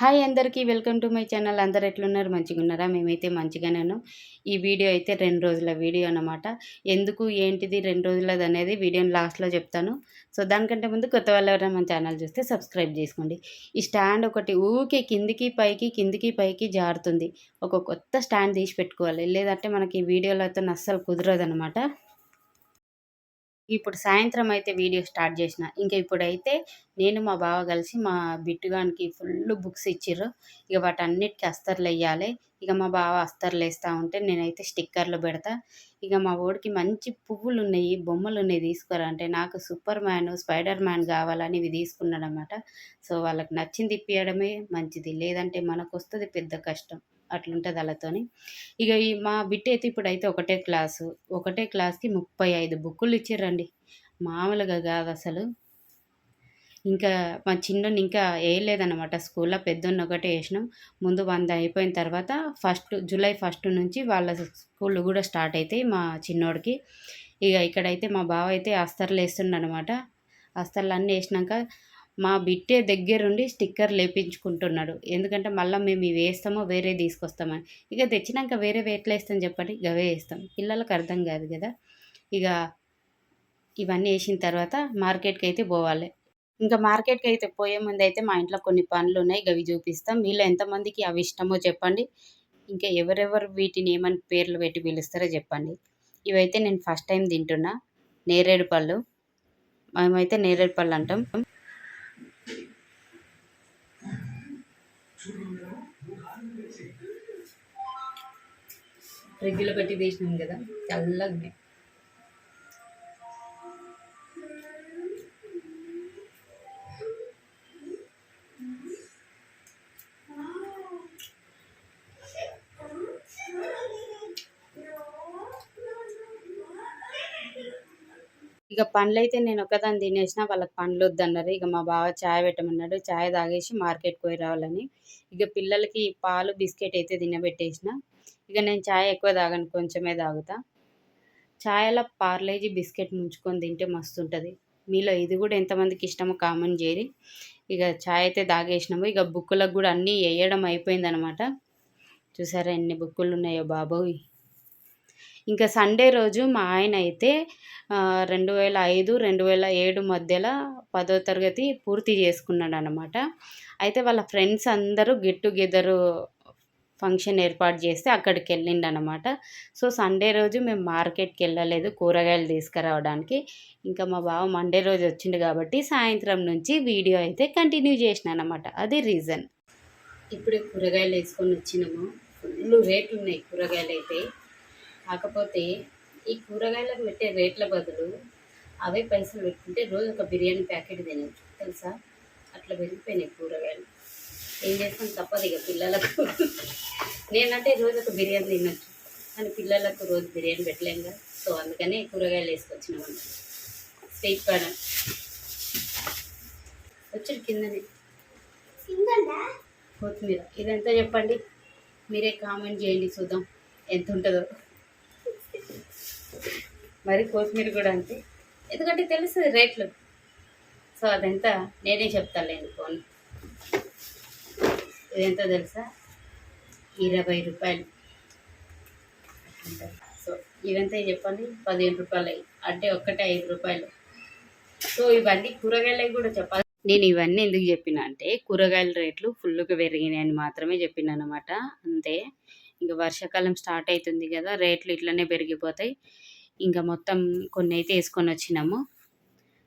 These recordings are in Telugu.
హాయ్ అందరికీ వెల్కమ్ టు మై ఛానల్. అందరు ఎట్లున్నారు? మంచిగా ఉన్నారా మేమైతే మంచిగానే ఉన్నాం. ఈ వీడియో అయితే రెండు రోజుల వీడియో అన్నమాట. ఎందుకు ఏంటిది రెండు రోజులది అనేది వీడియోని లాస్ట్లో చెప్తాను. సో దానికంటే ముందు కొత్త వాళ్ళు ఎవరైనా మన ఛానల్ చూస్తే సబ్స్క్రైబ్ చేసుకోండి. ఈ స్టాండ్ ఒకటి ఊకే కిందికి పైకి కిందికి పైకి జారుతుంది. ఒక కొత్త స్టాండ్ తీసి పెట్టుకోవాలి. లేదంటే మనకి ఈ వీడియోలో అయితే అస్సలు కుదరదు అనమాట ఇప్పుడు సాయంత్రం అయితే వీడియో స్టార్ట్ చేసిన. ఇంకా ఇప్పుడైతే నేను మా బావ కలిసి మా బిట్టుగానికి ఫుల్ బుక్స్ ఇచ్చిర్రు. ఇక వాటన్నిటికీ అస్తర్లు వేయాలి ఇక మా బావ అస్తర్లు వేస్తూ ఉంటే నేనైతే స్టిక్కర్లు పెడతా. ఇక మా ఓడికి మంచి పువ్వులు ఉన్నాయి బొమ్మలు ఉన్నాయి తీసుకురా అంటే నాకు సూపర్ మ్యాన్ స్పైడర్ మ్యాన్ కావాలని ఇవి తీసుకున్నాడు సో వాళ్ళకి నచ్చింది ఇప్పించడమే మంచిది. లేదంటే మనకు వస్తుంది పెద్ద కష్టం. అట్లుంటుంది వాళ్ళతోని. ఇక ఈ మా బిడ్డ అయితే ఇప్పుడైతే ఒకటే క్లాసు ఒకటే క్లాస్కి ముప్పై ఐదు బుక్కులు ఇచ్చారండి మామూలుగా కాదు అసలు. ఇంకా మా చిన్నోని ఇంకా వేయలేదన్నమాట స్కూల్లో పెద్దోన్ని ఒకటే వేసినాం ముందు వంద అయిపోయిన తర్వాత ఫస్ట్ జూలై ఫస్ట్ నుంచి వాళ్ళ స్కూల్ కూడా స్టార్ట్ అవుతాయి మా చిన్నోడికి. ఇక ఇక్కడైతే మా బావ అయితే అస్తర్లు వేస్తుండనమాట అస్తర్లు అన్నీ వేసినాక మా బిట్టే దగ్గరుండి స్టిక్కర్ లేపించుకుంటున్నాడు. ఎందుకంటే మళ్ళీ మేము ఇవి వేస్తామో వేరే తీసుకొస్తామని. ఇక తెచ్చినాక వేరే ఎట్లా వేస్తాం చెప్పండి గవే వేస్తాం. పిల్లలకు అర్థం కాదు కదా. ఇక ఇవన్నీ వేసిన తర్వాత మార్కెట్కి అయితే పోవాలి. ఇంకా మార్కెట్కి అయితే పోయే ముందు అయితే మా ఇంట్లో కొన్ని పనులు ఉన్నాయి గవి చూపిస్తాం. మీలో ఎంతమందికి అవి ఇష్టమో చెప్పండి. ఇంకా ఎవరెవరు వీటిని ఏమని పేర్లు పెట్టి పిలుస్తారో చెప్పండి. ఇవైతే నేను ఫస్ట్ టైం తింటున్నా. నేరేడు పళ్ళు. మేమైతే నేరేడు పళ్ళు అంటాం. ఫ్రిడ్జ్లో పెట్టి తీసినాం కదా చల్లగా ఇక పండ్లు అయితే నేను ఒకదాన్ని తినేసిన వాళ్ళకి పండ్లు వద్దన్నారు ఇక మా బావ చాయ్ పెట్టమన్నాడు. చాయ్ తాగేసి మార్కెట్కి పోయి రావాలని. ఇక పిల్లలకి పాలు బిస్కెట్ అయితే తినబెట్టేసిన. ఇక నేను చాయ్ ఎక్కువ తాగను కొంచెమే తాగుతా. చాయ్లో పార్లేజీ బిస్కెట్ ముంచుకొని తింటే మస్తు ఉంటుంది మీలో ఇది కూడా ఎంతమందికి ఇష్టమో కామెంట్ చేరి. ఇక చాయ్ అయితే తాగేసినాము. ఇక బుక్కులకు కూడా అన్నీ వేయడం అయిపోయిందనమాట. చూసారా ఎన్ని బుక్కులు ఉన్నాయో బాబోయ్. ఇంకా సండే రోజు మా ఆయన అయితే రెండు వేల ఐదు రెండు వేల ఏడు మధ్యలో పదో తరగతి పూర్తి చేసుకున్నాడు అనమాట అయితే వాళ్ళ ఫ్రెండ్స్ అందరూ గెట్ టుగెదర్ ఫంక్షన్ ఏర్పాటు చేస్తే అక్కడికి వెళ్ళిండు అనమాట సో సండే రోజు మేము మార్కెట్కి వెళ్ళలేదు కూరగాయలు తీసుకురావడానికి. ఇంకా మా బావ మండే రోజు వచ్చిండు కాబట్టి సాయంత్రం నుంచి వీడియో అయితే కంటిన్యూ చేసిన అనమాట అది రీజన్. ఇప్పుడే కూరగాయలు వేసుకొని వచ్చినాము. ఫుల్ రేట్లు ఉన్నాయి కూరగాయలు అయితే. కాకపోతే ఈ కూరగాయలకు పెట్టే రేట్ల బదులు అవే పైసలు పెట్టుకుంటే రోజు ఒక బిర్యానీ ప్యాకెట్ తినచ్చు. తెలుసా? అట్లా పెరిగిపోయినాయి కూరగాయలు. ఏం చేస్తాం? తప్పదు ఇక పిల్లలకు. నేనంటే రోజు ఒక బిర్యానీ తినచ్చు. కానీ పిల్లలకు రోజు బిర్యానీ పెట్టలేం సో అందుకనే కూరగాయలు వేసుకొచ్చినాం స్వీట్ కార్న్ వచ్చి కిందనే. కొత్తిమీర. ఇదంతా చెప్పండి. మీరే కామెంట్ చేయండి. చూద్దాం. ఎంత ఉంటుందో. మరి కొత్తిమీర కూడా అంతే. ఎందుకంటే తెలుస్తుంది రేట్లు. సో అదంతా నేనే చెప్తాలేండి ఫోన్. ఇదెంత తెలుసా? ఇరవై రూపాయలు. సో ఇవంతా చెప్పండి. పదిహేను రూపాయలు. అంటే ఒక్కటే ఐదు రూపాయలు. సో ఇవన్నీ కూరగాయలకి కూడా చెప్పాలి. నేను ఇవన్నీ ఎందుకు చెప్పిన అంటే కూరగాయల రేట్లు ఫుల్గా పెరిగినాయని మాత్రమే చెప్పిన అనమాట అంతే. ఇంకా వర్షాకాలం స్టార్ట్ అవుతుంది కదా రేట్లు ఇట్లనే పెరిగిపోతాయి. ఇంకా మొత్తం కొన్ని అయితే వేసుకొని వచ్చినాము.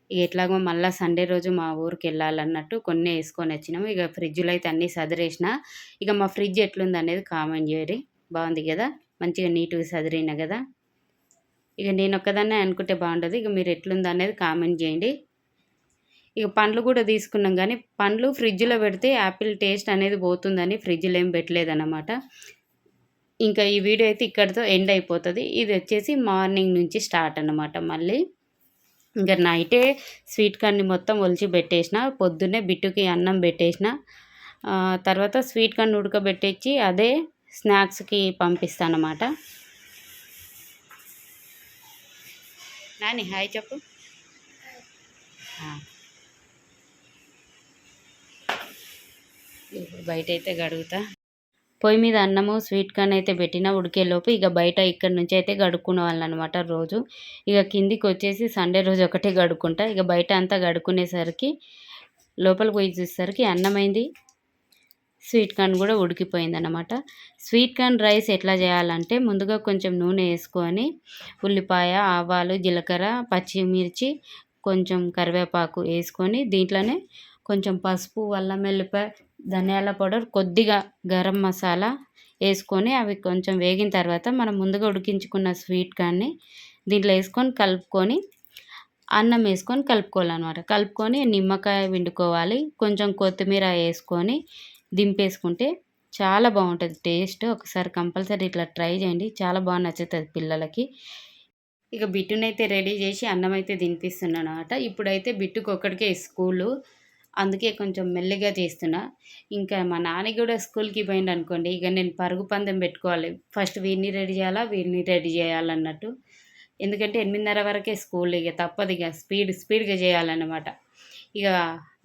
ఇక ఎట్లాగో మళ్ళీ సండే రోజు మా ఊరికి వెళ్ళాలన్నట్టు కొన్ని వేసుకొని వచ్చినాము. ఇక ఫ్రిడ్జ్లో అయితే అన్నీ సదిరేసిన. ఇక మా ఫ్రిడ్జ్ ఎట్లుంది అనేది కామెంట్ చేయరి బాగుంది కదా? మంచిగా నీట్గా సదిరిన కదా? ఇక నేను ఒక్కదాన్నే అనుకుంటే బాగుంటుంది ఇక మీరు ఎట్లుంది అనేది కామెంట్ చేయండి. ఇక పండ్లు కూడా తీసుకున్నాం కానీ పండ్లు ఫ్రిడ్జ్లో పెడితే యాపిల్ టేస్ట్ అనేది పోతుందని ఫ్రిడ్జ్లో ఏం పెట్టలేదన్నమాట. ఇంకా ఈ వీడియో అయితే ఇక్కడితో ఎండ్ అయిపోతుంది. ఇది వచ్చేసి మార్నింగ్ నుంచి స్టార్ట్ అనమాట మళ్ళీ. ఇంకా నైటే స్వీట్ కార్న్ని మొత్తం ఒలిచి పెట్టేసిన పొద్దున్నే బిట్టుకి అన్నం పెట్టేసిన తర్వాత స్వీట్ కార్న్ ఉడకబెట్టేసి అదే స్నాక్స్కి పంపిస్తాను అనమాట నాని హాయ్ చెప్పు. ఇప్పుడు బయట అయితే గడుగుతా. పొయ్యి మీద అన్నము స్వీట్ కార్న్ అయితే పెట్టిన ఉడికేలోపు ఇక బయట ఇక్కడ నుంచి అయితే గడుక్కునే వాళ్ళు అనమాట రోజు. ఇక కిందికి వచ్చేసి సండే రోజు ఒకటే గడుక్కుంటా ఇక బయట అంతా గడుక్కునేసరికి లోపలికి పోయి చూసేసరికి అన్నమైంది. స్వీట్ కార్న్ కూడా ఉడికిపోయింది అనమాట స్వీట్ కార్న్ రైస్ ఎట్లా చేయాలంటే ముందుగా కొంచెం నూనె వేసుకొని ఉల్లిపాయ ఆవాలు జీలకర్ర పచ్చిమిర్చి కొంచెం కరివేపాకు వేసుకొని దీంట్లోనే కొంచెం పసుపు అల్లం వెల్లిపాయ ధనియాల పౌడర్ కొద్దిగా గరం మసాలా వేసుకొని అవి కొంచెం వేగిన తర్వాత మనం ముందుగా ఉడికించుకున్న స్వీట్ కానీ దీంట్లో వేసుకొని కలుపుకొని అన్నం వేసుకొని కలుపుకోవాలన్నమాట. కలుపుకొని నిమ్మకాయ పిండుకోవాలి. కొంచెం కొత్తిమీర వేసుకొని దింపేసుకుంటే చాలా బాగుంటుంది. టేస్ట్ ఒకసారి కంపల్సరీ ఇట్లా ట్రై చేయండి. చాలా బాగా నచ్చుతుంది పిల్లలకి. ఇక బిట్టునైతే రెడీ చేసి అన్నం అయితే తినిపిస్తున్నాను అనమాట ఇప్పుడైతే బిట్టుకు ఒక్కడికే స్కూలు. అందుకే కొంచెం మెల్లిగా చేస్తున్నా. ఇంకా మా నాన్న కూడా స్కూల్కి పోయింది అనుకోండి ఇక నేను పరుగు పందెం పెట్టుకోవాలి. ఫస్ట్ వీడిని రెడీ చేయాలా వీడిని రెడీ చేయాలన్నట్టు. ఎందుకంటే ఎనిమిదిన్నర వరకే స్కూల్ ఇక తప్పదు ఇక స్పీడ్ స్పీడ్గా చేయాలన్నమాట. ఇక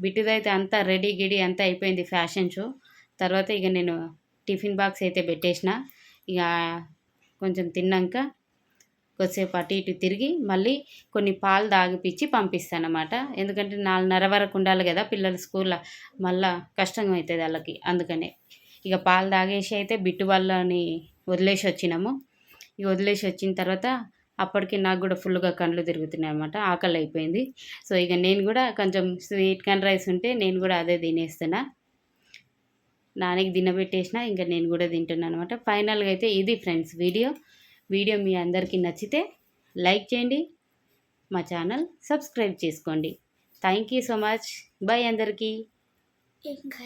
బిట్టుదైతే అంతా రెడీ గిడి అంతా అయిపోయింది ఫ్యాషన్ షో. తర్వాత ఇక నేను టిఫిన్ బాక్స్ అయితే పెట్టేసిన. ఇక కొంచెం తిన్నాక కొద్దిసేపు అటు ఇటు తిరిగి మళ్ళీ కొన్ని పాలు తాగిపించి పంపిస్తానమాట. ఎందుకంటే నాలుగున్నర వరకు ఉండాలి కదా పిల్లలు స్కూల్లో. మళ్ళా కష్టంగా అవుతుంది వాళ్ళకి. అందుకనే ఇక పాలు తాగేసి అయితే బిట్టు వాళ్ళని వదిలేసి వచ్చినాము. ఇక వదిలేసి వచ్చిన తర్వాత అప్పటికి నాకు కూడా ఫుల్గా కళ్ళు తిరుగుతున్నాయి అనమాట ఆకలి అయిపోయింది. సో ఇక నేను కూడా కొంచెం స్వీట్ కార్న్ రైస్ ఉంటే నేను కూడా అదే తినేస్తున్నా. నాన్నకి తినబెట్టేసిన ఇంకా నేను కూడా తింటున్నాను అనమాట ఫైనల్గా అయితే ఇది ఫ్రెండ్స్ వీడియో. వీడియో మీ అందరికీ నచ్చితే లైక్ చేయండి మా ఛానల్ సబ్స్క్రైబ్ చేసుకోండి. Thank you so much bye అందరికీ. ఇంకా